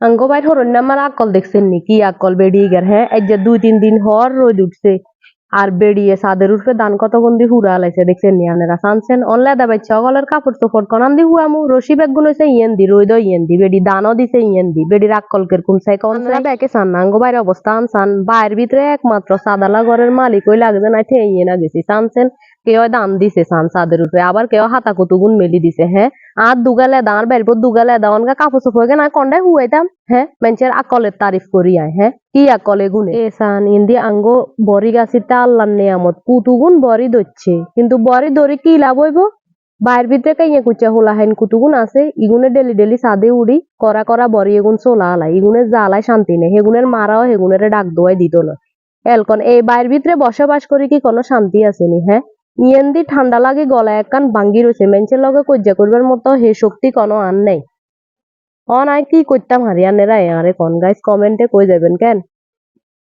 আঙ্গো বাইর হরণ আমার আকল দেখছেন নি? কি আকল বেড়িয়ে গের হ্যাঁ? এই যে দুই তিন দিন হর রোদ উঠছে। আর বেড়িয়ে সাদের উঠবে দান কত গন্দি হুড়া লাইছে দেখছেন নি আপনারা? সানছেন, অনলে দা বাচ্চা অগলের কাপড় চোপড় কনান দি হুয়ামু, রশি ব্যাগগুলো হইছে ইয়েন দি রইদ ইয়েন দি বেড়ি দানও দিছে ইয়েন দি বেড়ির আকলকের কোন সাই কোন সাই? ব্যাকে সান না, আঙ্গো বাইরে অবস্থা আনসান বাইরের ভিতরে একমাত্র সাদালা ঘরের মালিক ওই লাগছে না ঠে ইয়ে না গেছি। সানছেন কেউ দান দিছে সান সাদের উপরে, আবার কেউ হাতা কুতুগুন মেলি দিছে হ্যাঁ আর দুগালে দাঁড় বেরবো দুগালে দাওয়ান গা কাপড় চোপড় না কন্ডাই হুয়াইতাম হ্যাঁ মেঞ্চের আকলের তারিফ করি আয় হ্যাঁ কি আকলে গুনে সান ইন্দি আঙ্গো বরি গাছিতে আল্লাহর নিয়ামত কুতুগুন বরি ধরছে কিন্তু বরি ধরে কি লাভ হইব? বাইরের ভিতরে কাইয়া কুচা হোলা হেন কুতুগুন আছে ইগুনে ডেলি ডেলি সাদে উড়ি করা করা বরি এগুন চোলা আলাই ইগুনে জ্বালায় শান্তি নেই হেগুনের মারাও হেগুনের ডাক দোয়াই দিত না এলকন, এই বাইর ভিতরে বসবাস করি কি কোনো শান্তি আসেনি হ্যাঁ ইয়েন দি ঠান্ডা লাগে গলায় একখান ভাঙ্গি রয়েছে মেঞ্চের লগে কজ্জা করবার মতো হে শক্তি কোনো আন নেই। অন আই কি করতাম হারিয়ানেরা এ আরে কন গাইস কমেন্টে কই যাবেন কেন?